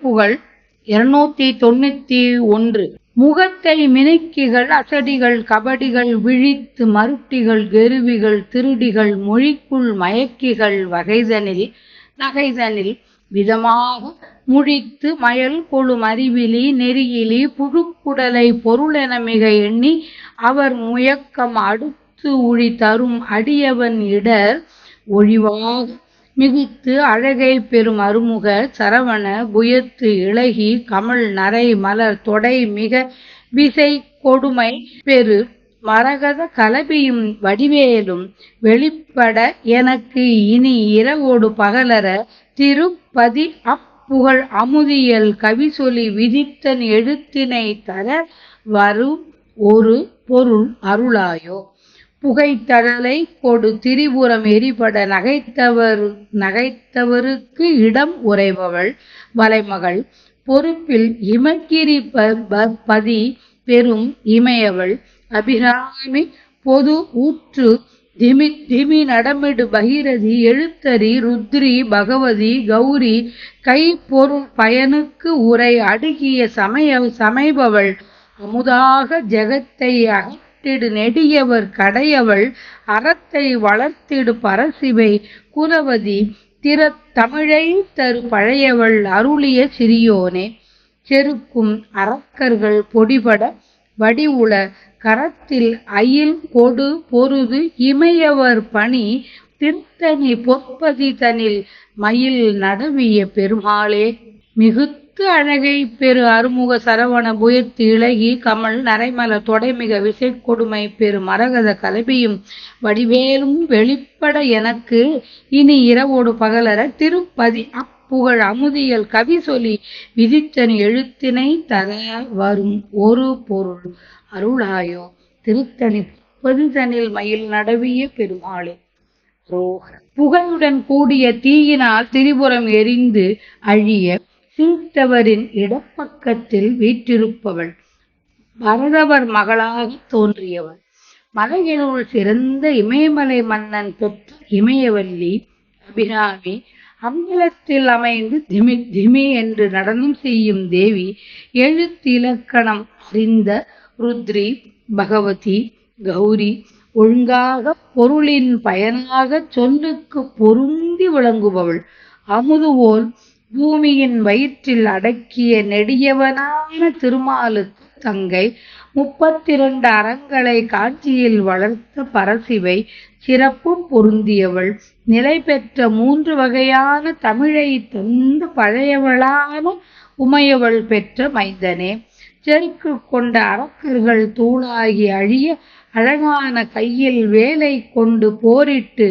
திருப்புகழ் இருநூத்தி தொண்ணூத்தி ஒன்று. முகத்தை மினுக்கிகள் அசடிகள் கபடிகள் விழித்து மருட்டிகள் கெருவிகள் திருடிகள் மொழிக்குள் மயக்கிகள் வகைதனில் நகைதனில் விதமாக முழித்து மயல் கொழும் அறிவிலி நெறியிலி புழுக்குடலை பொருளென மிக எண்ணி அவர் முயக்கம் அடுத்து உழி தரும் அடியவன் இடர் ஒழிவாக மிகுத்து அழகை பெறும் அருமுக சரவண புயத்து இழகி கமல் நரை மலர் தொடை மிக விசை கொடுமை பெரு மரகத கலபியும் வடிவேலும் வெளிப்பட எனக்கு இனி இரவோடு பகலர திருப்பதி அப்புகழ் அமுதியல் கவிசொலி விதித்தன் எழுத்தினை தர வரும் ஒரு பொருள் அருளாயோ. புகைத்தழலை கொடு. திரிபுரம் எரிபட நகைத்தவர் நகைத்தவருக்கு இடம் உறைபவள் வலைமகள். பொறுப்பில் இமக்கிரி பதி பெரும் இமையவள். அபிராமி பொது ஊற்று திமி திமி நடமிடு பகிரதி எழுத்தரி ருத்ரி பகவதி கௌரி கை பொருள் பயனுக்கு உரை அடுகிய சமய சமைபவள். அமுதாக ஜெகத்தை அகற்றிடு நெடியவர் கடையவள் அறத்தை வளர்த்திடு பரசிவை குலவதி திற தமிழை தரு பழையவள் அருளிய சிறியோனே. செருக்கும் அரக்கர்கள் பொடிபட வடிவுள கரத்தில் அயில் கொடு பொருது இமையவர் பணி திருத்தனி பொற்பதி தனில் மயில் நடவிய பெருமாளே. மிகுத்து அழகை பெரு அருமுக சரவண புயத்து இலகி கமல் நரைமல தொடைமிக விசை கொடுமை பெரு மரகத கலபியும் வடிவேலும் வெளிப்பட எனக்கு இனி இரவோடு பகலர திருப்பதி அப்புகழ் அமுதியல் கவி சொல்லி விதித்தன் எழுத்தினை தர வரும் ஒரு பொருள் அருளாயோ திருத்தணி பொதுதனில் மயில் நடவிய பெருமாளே. புகையுடன் கூடிய தீயினால் திரிபுரம் எரிந்து அழிய சீத்தவரின் இடப்பக்கத்தில் வீற்றிருப்பவள். பரதவர் மகளாக தோன்றியவள். மலையினுள் சிறந்த இமயமலை மன்னன் தொற்று இமயவல்லி அபிராமி அம்பலத்தில் அமைந்து திமி திமி என்று நடனம் செய்யும் தேவி எழுத்திலக்கணம் அறிந்த ருத்ரி பகவதி கௌரி ஒழுங்காக பொருளின் பயனாக சொல்லுக்கு பொருந்தி விளங்குபவள். அமுதுவோல் பூமியின் வயிற்றில் அடக்கிய நெடியவனான திருமாலுக்கு தங்கை முப்பத்திரண்டு அறங்களை காட்சியில் வளர்த்த பரசிவை சிறப்பும் பொருந்தியவள். நிலை பெற்ற மூன்று வகையான தமிழை தந்த பழையவளான உமையவள் பெற்ற மைந்தனே. செருக்கு கொண்ட அரக்கர்கள் தூளாகி அழிய அழகான கையில் வேலை கொண்டு போரிட்டு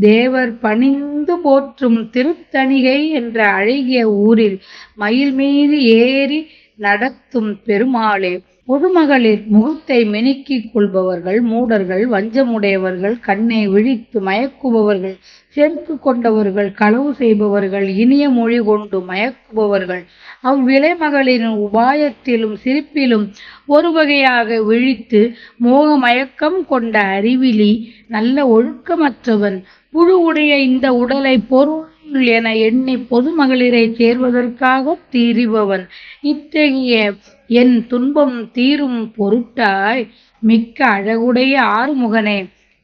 தேவர் பணிந்து போற்றும் திருத்தணிகை என்ற அழகிய ஊரில் மயில் மீது ஏறி நடத்தும் பெருமாளே. பொதுமகளிர் முகத்தை மெனுக்கிக் கொள்பவர்கள் மூடர்கள் வஞ்சமுடையவர்கள் கண்ணை விழித்து மயக்குபவர்கள் செருக்கு கொண்டவர்கள் களவு செய்பவர்கள் இனிய மொழி கொண்டு மயக்குபவர்கள். அவ்விளைமகளின் உபாயத்திலும் சிரிப்பிலும் ஒரு வகையாக விழித்து மோக மயக்கம் கொண்ட அறிவிலி நல்ல ஒழுக்கமற்றவன். புழு உடைய இந்த உடலை பொருள் என எண்ணி பொதுமகளிரை சேர்வதற்காக தீரிபவன். இத்தகைய என் துன்பம் தீரும் பொருட்டாய் மிக்க அழகுடைய ஆறுமுகனே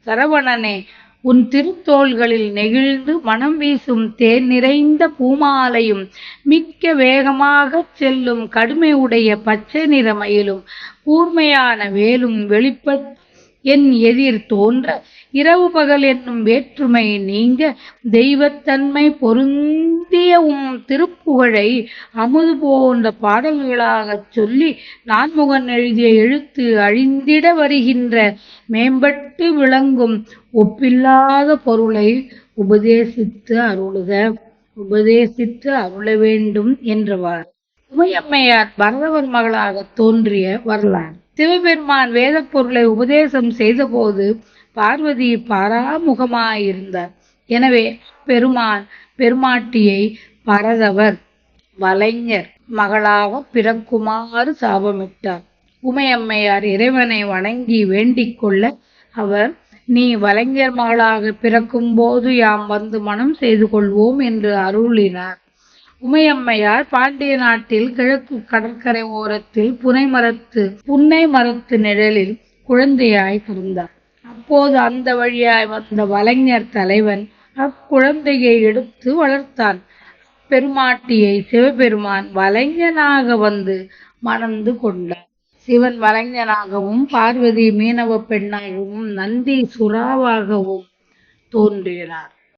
சரவணனே உன் திருத்தோள்களில் நெகிழ்ந்து மனம் வீசும் தேன் நிறைந்த பூமாலையும் மிக்க வேகமாக செல்லும் கடுமை உடைய பச்சை நிறமயிலும் கூர்மையான வேலும் வெளிப்பட்டு என் எதிர் தோன்ற. இரவு பகல் என்னும் வேற்றுமை நீங்க. தெய்வத்தன்மை பொருந்திய உம் திருப்புகழை அமுது போன்ற பாடல்களாகச் சொல்லி நான்முகன் எழுதிய எழுத்து அழிந்திட வருகின்ற மேம்பட்டு விளங்கும் ஒப்பில்லாத பொருளை உபதேசித்து அருளுக. உபதேசித்து அருள வேண்டும் என்றவார். உமையம்மையார் பரதவர் மகளாக தோன்றிய வரலாறு. சிவபெருமான் வேத பொருளை உபதேசம் செய்தபோது பார்வதி பாராமுகமாயிருந்தார். எனவே பெருமான் பெருமாட்டியை பரதவர் வலைஞர் மகளாக பிறக்குமாறு சாபமிட்டார். உமையம்மையார் இறைவனை வணங்கி வேண்டிக் கொள்ள அவர் நீ வலைஞர் மகளாக பிறக்கும் போது யாம் வந்து மனம் செய்து கொள்வோம் என்று அருளினார். உமையம்மையார் பாண்டிய நாட்டில் கிழக்கு கடற்கரை ஓரத்தில் புனை மரத்து புன்னை மரத்து நிழலில் குழந்தையாய் பிறந்தார். அப்போது அந்த வழியாய் வந்த வலைஞர் தலைவன் அக்குழந்தையை எடுத்து வளர்த்தான். பெருமாட்டியை சிவபெருமான் வலைஞனாக வந்து மணந்து கொண்டார். சிவன் வலைஞனாகவும் பார்வதி மீனவ பெண்ணாகவும் நந்தி சுறாவாகவும் தோன்றினார்.